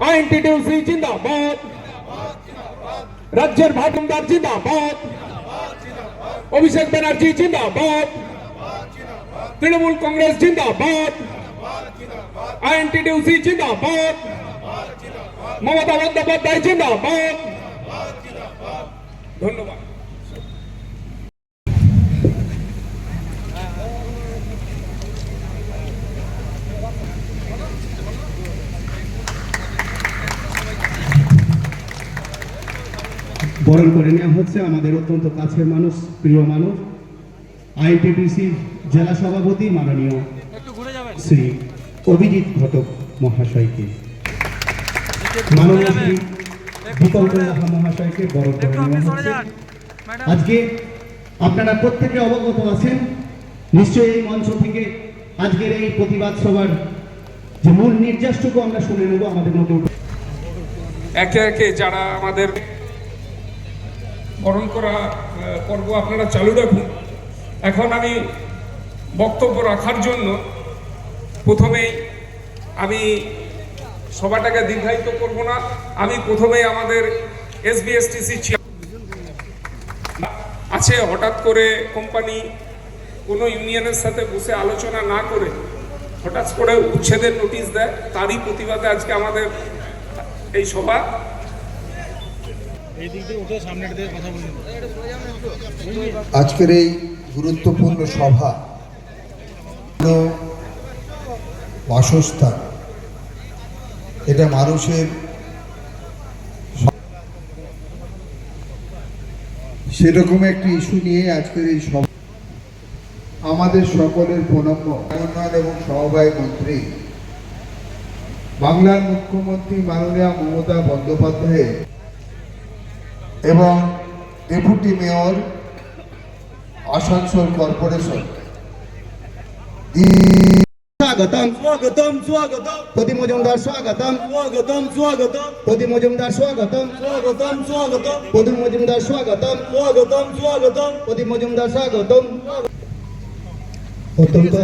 INTTUC জিন্দাবাদ রাজ্যের ভাটুমদার জিন্দাবাদ অভিষেক ব্যানার্জি জিন্দাবাদ তৃণমূল কংগ্রেস জিন্দাবাদ আইএনটিটিউসি জিন্দাবাদ মমতা বন্দ্যোপাধ্যায় জিন্দাবাদ ধন্যবাদ বরণ করে নেওয়া হচ্ছে আমাদের অত্যন্ত কাছের মানুষ, প্রিয় মানুষ আইটিপিসির জেলা সভাপতি মাননীয় শ্রী অভিজিৎ ঘটক মহাশয়কে মহাশয়কে বরণ করে নেওয়া হচ্ছে। আজকে আপনারা প্রত্যেকে অবগত আছেন, নিশ্চয়ই এই মঞ্চ থেকে আজকের এই প্রতিবাদ সভার যে মূল নির্যাসটুকু আমরা শুনে নেব, আমাদের মধ্যে একে একে যারা আমাদের বরণ করা পর্ব আপনারা চালু রাখুন। এখন আমি বক্তব্য রাখার জন্য প্রথমেই আমি সভাটাকে দীর্ঘায়িত করব না। আমি প্রথমেই আমাদের এসবিএসটিসি আছে হঠাৎ করে কোম্পানি কোনো ইউনিয়নের সাথে বসে আলোচনা না করে হঠাৎ করে উচ্ছেদের নোটিশ দেয়। তারই প্রতিবাদে আজকে আমাদের এই সভা। আজকের এই গুরুত্বপূর্ণ সভা বাসস্থান। এটা মানুষের সেরকম একটি ইস্যু নিয়ে আজকের এই সভা। আমাদের সকলের প্রণম্য। উন্নয়ন এবং সমবায় মন্ত্রী, বাংলার মুখ্যমন্ত্রী মাননীয় মমতা বন্দ্যোপাধ্যায়ের এবং ডেপুটি মেয়র আসানসোল কর্পোরেশন। স্বাগতম স্বাগতম স্বাগতম। প্রতি মজুমদার স্বাগতম। স্বাগতম স্বাগতম। প্রতি মজুমদার স্বাগতম। স্বাগতম স্বাগতম। প্রতি মজুমদার স্বাগতম। স্বাগতম স্বাগতম। প্রতি মজুমদার স্বাগতম। অত্যন্ত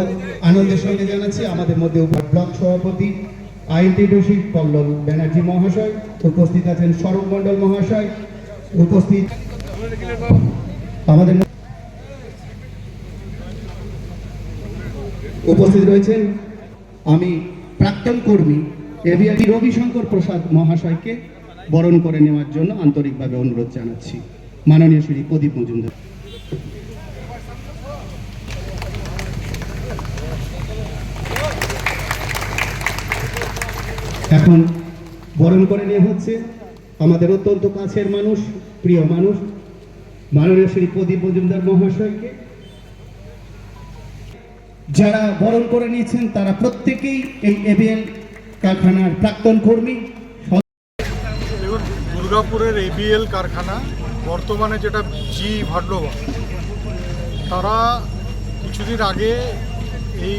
আনন্দের সঙ্গে জানাচ্ছি আমাদের মধ্যে ব্লক সভাপতি আইনটিডিউসি পল্লব ব্যানার্জি মহাশয়। উপস্থিত আছেন স্বরূপ মণ্ডল মহাশয় উপস্থিত আমাদের উপস্থিত রয়েছেন আমি প্রাক্তন কর্মী এভিআই রবিশঙ্কর প্রসাদ মহাশয়কে বরণ করে নেওয়ার জন্য আন্তরিকভাবে অনুরোধ জানাচ্ছি। মাননীয় শ্রী প্রদীপ মজুমদার। এখন বরণ করে নিয়ে হচ্ছে আমাদের অত্যন্ত কাছের মানুষ, প্রিয় মানুষ, মাননীয় শ্রী প্রদীপ মজুমদার মহাশয়কে। যারা বরণ করে নিয়েছেন, তারা প্রত্যেকেই এই এবিএল কারখানার প্রাক্তন কর্মী। দুর্গাপুরের এবিএল কারখানা, বর্তমানে যেটা জি ভাড্লোবা তারা কিছুদিন আগে এই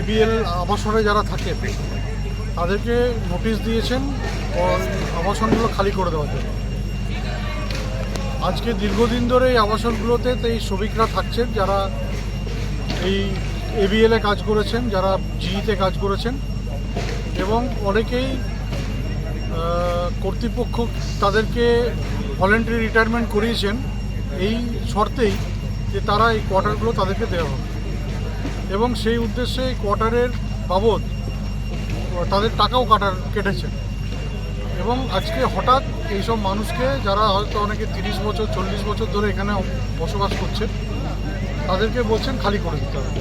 এবিএল আবাসনে যারা থাকে তাদেরকে নোটিশ দিয়েছেন আবাসনগুলো খালি করে দেওয়ার জন্য। আজকে দীর্ঘদিন ধরে এই আবাসনগুলোতে এই শ্রমিকরা থাকছেন, যারা এই এবিএলে কাজ করেছেন, যারা জিইতে কাজ করেছেন এবং অনেকেই কর্তৃপক্ষ তাদেরকে ভলেন্টারি রিটায়ারমেন্ট করিয়েছেন এই শর্তেই যে তারা এই কোয়ার্টারগুলো তাদেরকে দেওয়া হবে। এবং সেই উদ্দেশ্যে এই কোয়ার্টারের বাবদ তাদের টাকাও কাটার কেটেছে। এবং আজকে হঠাৎ এইসব মানুষকে যারা হয়তো অনেকে তিরিশ বছর, চল্লিশ বছর ধরে এখানে বসবাস করছে তাদেরকে বলছেন খালি করে দিতে হবে।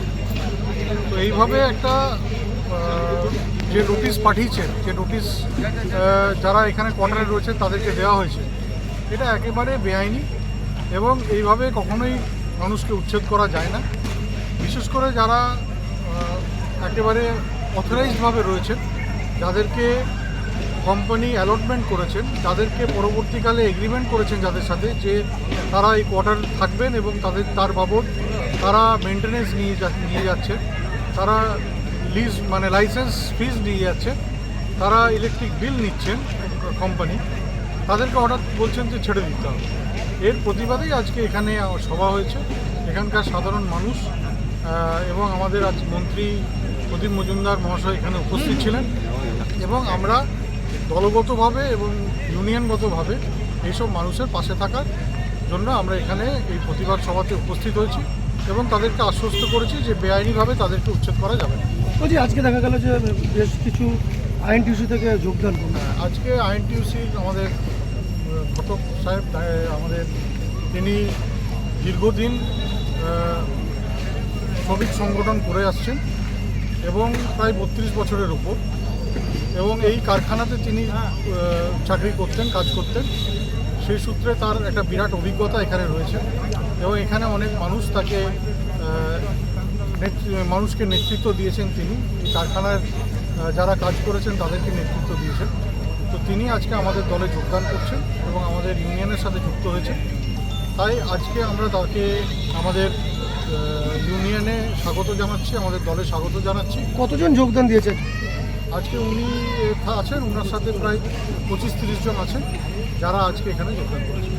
তো এইভাবে একটা যে নোটিশ পাঠিয়েছেন, যে নোটিশ যারা এখানে কোয়ার্টারে রয়েছেন তাদেরকে দেওয়া হয়েছে, এটা একেবারে বেআইনি এবং এইভাবে কখনোই মানুষকে উচ্ছেদ করা যায় না। বিশেষ করে যারা একেবারে অথরাইজডভাবে রয়েছেন, যাদেরকে কোম্পানি অ্যালটমেন্ট করেছেন তাদেরকে পরবর্তীকালে এগ্রিমেন্ট করেছেন যাদের সাথে যে তারা এই কোয়ার্টার থাকবেন এবং তাদের, তার বাবদ তারা মেনটেনেন্স নিয়ে যা, নিয়ে যাচ্ছে তারা লিজ মানে লাইসেন্স ফিজ নিয়ে যাচ্ছে তারা ইলেকট্রিক বিল নিচ্ছেন কোম্পানি তাদেরকে হঠাৎ বলছেন যে ছেড়ে দিতে হবে। এর প্রতিবাদেই আজকে এখানে সভা হয়েছে। এখানকার সাধারণ মানুষ এবং আমাদের আজ মন্ত্রী প্রদীপ মজুমদার মহাশয় এখানে উপস্থিত ছিলেন এবং আমরা দলগতভাবে এবং ইউনিয়নগতভাবে এইসব মানুষের পাশে থাকার জন্য আমরা এখানে এই প্রতিবাদ সভাতে উপস্থিত হয়েছি এবং তাদেরকে আশ্বস্ত করেছি যে বেআইনিভাবে তাদেরকে উচ্ছেদ করা যাবে না। বলছি আজকে দেখা গেল যে বেশ কিছু আইএনটিসি থেকে যোগদান করল। আজকে আইএনটিউসির আমাদের ঘটক সাহেব আমাদের তিনি দীর্ঘদিন শ্রমিক সংগঠন করে আসছেন। এবং প্রায় বত্রিশ বছরের উপর। এবং এই কারখানাতে তিনি চাকরি করতেন, কাজ করতেন। সেই সূত্রে তার একটা বিরাট অভিজ্ঞতা এখানে রয়েছে। এবং এখানে অনেক মানুষ তাকে মানুষকে নেতৃত্ব দিয়েছেন তিনি। কারখানার যারা কাজ করেছেন তাদেরকে নেতৃত্ব দিয়েছেন। তো তিনি আজকে আমাদের দলে যোগদান করছেন এবং আমাদের ইউনিয়নের সাথে যুক্ত হয়েছেন। তাই আজকে আমরা তাকে, আমাদের স্বাগত জানাচ্ছি আমাদের দলে স্বাগত জানাচ্ছি। কতজন যোগদান দিয়েছেন? আজকে উনি আছেন ওনার সাথে প্রায় পঁচিশ তিরিশ জন আছেন যারা আজকে এখানে যোগদান করেছেন।